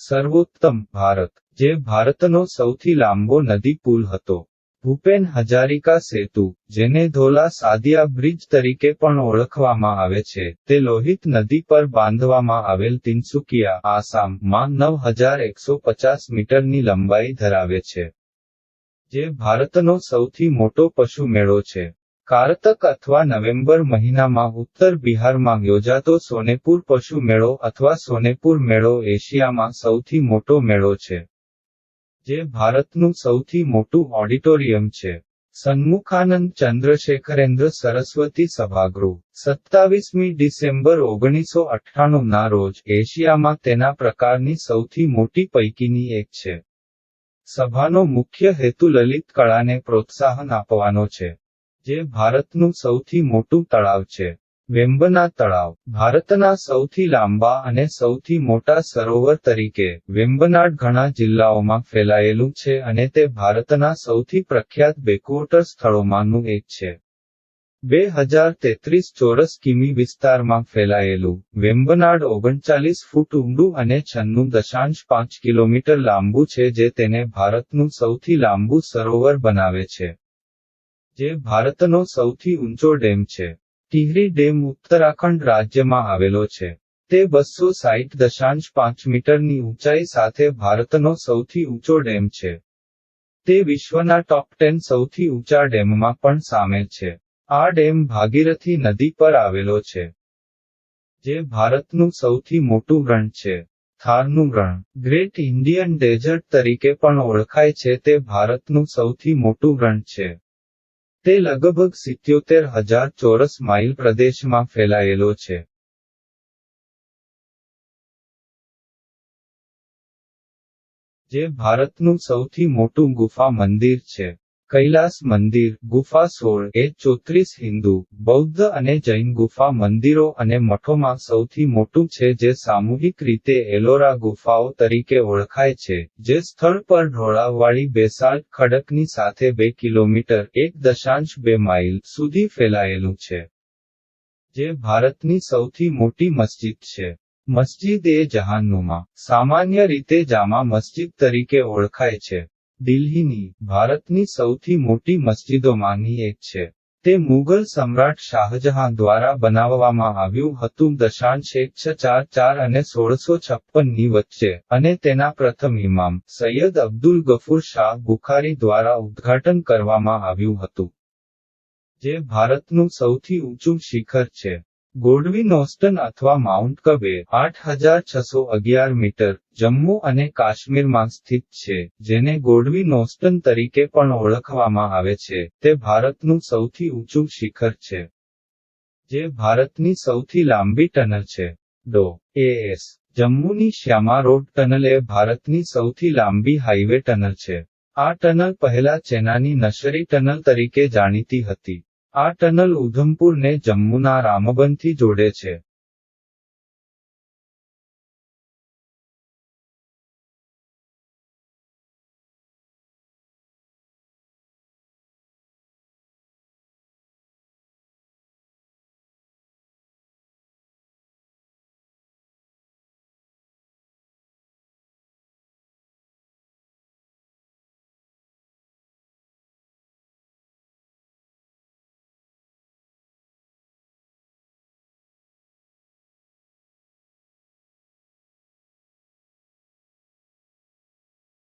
સર્વોત્તમ ભારત, જે ભારતનો સૌથી લાંબો નદી પુલ હતો. ભૂપેન હજારિકા સેતુ, જેને ધોલા સાદિયા બ્રિજ તરીકે પણ ઓળખવામાં આવે છે, તે લોહિત નદી પર બાંધવામાં આવેલ તિનસુકિયા આસામમાં નવ હજાર એકસો પચાસ મીટરની લંબાઈ ધરાવે છે. જે ભારતનો સૌથી મોટો પશુ મેળો છે. કારતક અથવા નવેમ્બર મહિનામાં ઉત્તર બિહારમાં યોજાતો સોનેપુર પશુ મેળો અથવા સોનેપુર મેળો એશિયામાં સૌથી મોટો મેળો છે, જે ભારતનું સૌથી મોટું ઓડિટોરિયમ છે. સન્મુખાનંદ ચંદ્રશેખરેન્દ્ર સરસ્વતી સભાગૃહ, સત્તાવીસમી ડિસેમ્બર ઓગણીસો અઠ્ઠાણું ના રોજ એશિયામાં તેના પ્રકારની સૌથી મોટી પૈકીની એક છે. સભાનો મુખ્ય હેતુ લલિત કળાને પ્રોત્સાહન આપવાનો છે. જે ભારતનું સૌથી મોટું તળાવ છે. વેમ્બના તળાવ, ભારતના સૌથી લાંબા અને સૌથી મોટા સરોવર તરીકે વેમ્બનાડ ઘણા જિલ્લાઓમાં ફેલાયેલું છે અને તે ભારતના સૌથી પ્રખ્યાત બેકવોટર સ્થળોમાંનું એક છે. બે હજાર તેત્રીસ ચોરસ કિમી વિસ્તારમાં ફેલાયેલું વેમ્બનાડ ઓગણચાલીસ ફૂટ ઊંડું અને છન્નું દશાંશ પાંચ કિલોમીટર લાંબુ છે જે તેને ભારતનું સૌથી લાંબુ સરોવર બનાવે છે. જે ભારતનો સૌથી ઊંચો ડેમ છે. ટિહરી ડેમ ઉત્તરાખંડ રાજ્યમાં આવેલો છે. તે બસો સાહીઠ દશાંશ પાંચ મીટરની ઊંચાઈ સાથે ભારતનો સૌથી ઊંચો ડેમ છે. તે વિશ્વના ટોપ ટેન સૌથી ઊંચા ડેમમાં પણ સામેલ છે. આ ડેમ ભાગીરથી નદી પર આવેલો છે. જે ભારતનું સૌથી મોટું રણ છે. થારનું રણ ગ્રેટ ઇન્ડિયન ડેઝર્ટ તરીકે પણ ઓળખાય છે. તે ભારતનું સૌથી મોટું રણ છે. તે લગભગ સિત્યોતેર હજાર ચોરસ માઇલ પ્રદેશમાં ફેલાયેલો છે. જે ભારતનું સૌથી મોટું ગુફા મંદિર છે. કૈલાસ મંદિર, ગુફા સોળ એ ચોત્રીસ હિન્દુ, બૌદ્ધ અને જૈન ગુફા મંદિરો અને મઠોમાં સૌથી મોટું છે જે સામૂહિક રીતે એલોરા ગુફાઓ તરીકે ઓળખાય છે, જે સ્થળ પર ઢોળાવવાળી બેસાલ્ટ ખડકની સાથે બે કિલોમીટર એક દશાંશ બે માઇલ સુધી ફેલાયેલું છે, જે ભારતની સૌથી મોટી મસ્જિદ છે. મસ્જિદ એ જહાન્નુમા સામાન્ય રીતે જામા મસ્જિદ તરીકે ઓળખાય છે. દિલ્હીની ભારતની સૌથી મોટી મસ્જિદોમાંની એક છે. તે મુઘલ સમ્રાટ શાહજહાં દ્વારા બનાવવામાં આવ્યું હતું. દશાંશ એક છ ચાર ચાર અને સોળસો છપ્પનની વચ્ચે અને તેના પ્રથમ ઇમામ સૈયદ અબ્દુલ ગફુર શાહ બુખારી દ્વારા ઉદ્ઘાટન કરવામાં આવ્યું હતું. જે ભારતનું સૌથી ઊંચું શિખર છે. ગોડવિન ઓસ્ટન અથવા માઉન્ટ કબે આઠ હજાર છસો અગિયાર મીટર, જમ્મુ અને કાશ્મીરમાં સ્થિત છે, જેને ગોડવિન ઓસ્ટન તરીકે પણ ઓળખવામાં આવે છે. તે ભારતનું સૌથી ઊંચું શિખર છે, જે ભારતની સૌથી લાંબી ટનલ છે. ડો. A S Shyama road tunnel એ ભારતની સૌથી લાંબી હાઈવે ટનલ છે. આ ટનલ પહેલા ચેનાની નશરી ટનલ તરીકે જાણીતી હતી. આ ટનલ ઉધમપુરને જમ્મુના રામબનથી જોડે છે.